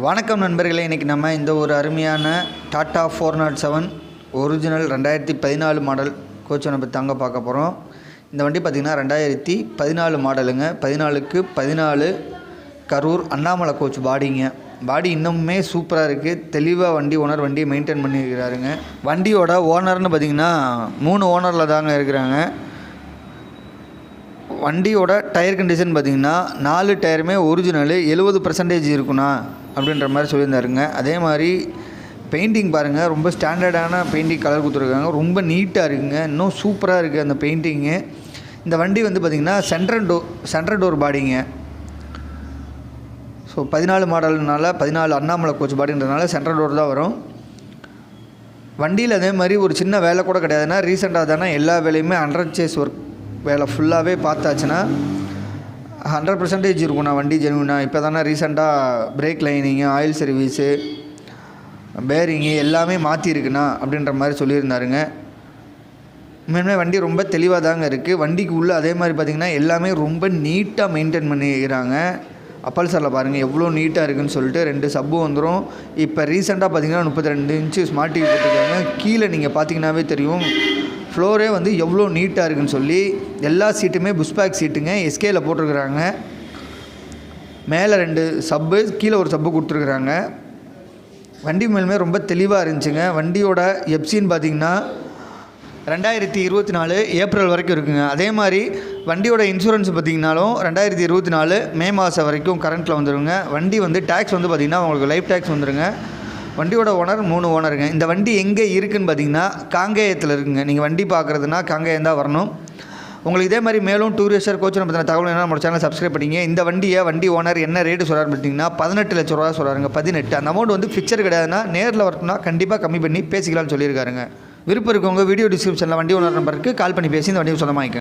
வணக்கம் நண்பர்களே இன்றைக்கி நம்ம இந்த ஒரு அருமையான Tata four naught seven original ரெண்டாயிரத்தி பதினாலு மாடல் கோச்சை நம்ம தாங்க பார்க்க போகிறோம் இந்த வண்டி பார்த்திங்கன்னா ரெண்டாயிரத்தி பதினாலு மாடலுங்க பதினாலுக்கு பதினாலு கரூர் அண்ணாமலை கோச் பாடிங்க பாடி இன்னுமே சூப்பராக இருக்குது தெளிவாக வண்டி ஓனர் வண்டியை மெயின்டைன் பண்ணியிருக்கிறாருங்க. வண்டியோட ஓனர்னு பார்த்திங்கன்னா மூணு ஓனரில் தாங்க இருக்கிறாங்க. வண்டியோட டயர் கண்டிஷன் பார்த்தீங்கன்னா நாலு டயருமே ஒரிஜினலு எழுபது பர்சன்டேஜ் இருக்குண்ணா அப்படின்ற மாதிரி சொல்லியிருந்தாருங்க. அதே மாதிரி பெயிண்டிங் பாருங்கள் ரொம்ப ஸ்டாண்டர்டான பெயிண்டிங் கலர் கொடுத்துருக்காங்க. ரொம்ப நீட்டாக இருக்குங்க. இன்னும் சூப்பராக இருக்குது அந்த பெயிண்டிங்கு இந்த வண்டி வந்து பார்த்திங்கன்னா சென்ட்ரல் டோர் சென்ட்ரல் டோர் பாடிங்க ஸோ பதினாலு மாடல்னால பதினாலு அண்ணாமலை கோச் பாடின்றதுனால சென்ட்ரல் டோர் தான் வரும். வண்டியில் அதே மாதிரி ஒரு சின்ன வேலை கூட கிடையாதுன்னா ரீசெண்டாக தானே எல்லா வேலையுமே ஹண்ட்ரட் சேஸ் ஒர்க் வேலை ஃபுல்லாகவே பார்த்தாச்சுன்னா ஹண்ட்ரட் பர்சன்டேஜ் இருக்கும்ண்ணா வண்டி ஜெனுவினா இப்போ தானே ரீசெண்டாக brake lining oil service bearing எல்லாமே மாற்றிருக்குண்ணா அப்படின்ற மாதிரி சொல்லியிருந்தாருங்க. உண்மையுமே வண்டி ரொம்ப தெளிவாக தாங்க இருக்குது வண்டிக்கு உள்ளே அதே மாதிரி பார்த்திங்கன்னா எல்லாமே ரொம்ப நீட்டாக மெயின்டைன் பண்ணிக்கிறாங்க. அப்பல்சரில் பாருங்கள் எவ்வளோ நீட்டாக இருக்குன்னு சொல்லிட்டு ரெண்டு சப்பு வந்துடும் இப்போ ரீசெண்டாக பார்த்தீங்கன்னா முப்பத்தி ரெண்டு இன்ச்சு ஸ்மார்ட் டிவி போட்டிருக்காங்க. கீழே நீங்கள் பார்த்தீங்கன்னாவே தெரியும். ஃப்ளோரே வந்து எவ்வளோ நீட்டாக இருக்குன்னு சொல்லி எல்லா சீட்டுமே புஷ்பேக் சீட்டுங்க எஸ்கேல போட்டிருக்கிறாங்க. மேலே ரெண்டு சப்பு கீழே ஒரு சப்பு கொடுத்துருக்குறாங்க. வண்டி மேலுமே ரொம்ப தெளிவாக இருந்துச்சுங்க. வண்டியோட எப்சின்னு பார்த்தீங்கன்னா ரெண்டாயிரத்தி இருபத்தி நாலு ஏப்ரல் வரைக்கும் இருக்குங்க. அதே மாதிரி வண்டியோட இன்சூரன்ஸ் பார்த்தீங்கனாலும் ரெண்டாயிரத்தி இருபத்தி நாலு மே மாதம் வரைக்கும் கரண்ட்டில் வந்துடுங்க வண்டி வந்து டேக்ஸ் வந்து பார்த்திங்கன்னா உங்களுக்கு லைஃப் டேக்ஸ் வந்துடுங்க வண்டியோட ஓனர் மூணு ஓனருங்க. இந்த வண்டி எங்கே இருக்குதுன்னு பார்த்தீங்கன்னா காங்கேயத்தில் இருக்குங்க. நீங்கள் வண்டி பார்க்குறதுனா காங்கேயம் தான் வரணும். உங்களுக்கு இதே மாதிரி மேலும் டூரிஸ்டர் கோச்சர் பற்றின தகவல் என்ன நம்ம சேனல் சப்ஸ்கிரைப் பண்ணிங்க. இந்த வண்டியை வண்டி ஓனர் என்ன ரேட்டு சொல்கிறாருன்னு பார்த்தீங்கன்னா பதினெட்டு லட்ச ரூபா சொல்கிறாருங்க பதினெட்டு. அந்த அமௌண்ட் வந்து ஃபிக்சர் கிடையாதுன்னா நேரில் வரட்டும்னா கண்டிப்பாக கம்மி பண்ணி பேசிக்கலாம்னு சொல்லியிருக்காருங்க. விருப்பம் இருக்கவங்க வீடியோ டிஸ்கிரிப்ஷனில் வண்டி ஓனர் நம்பருக்கு கால் பண்ணி பேசி இந்த வண்டியை சொந்தமாகிக்க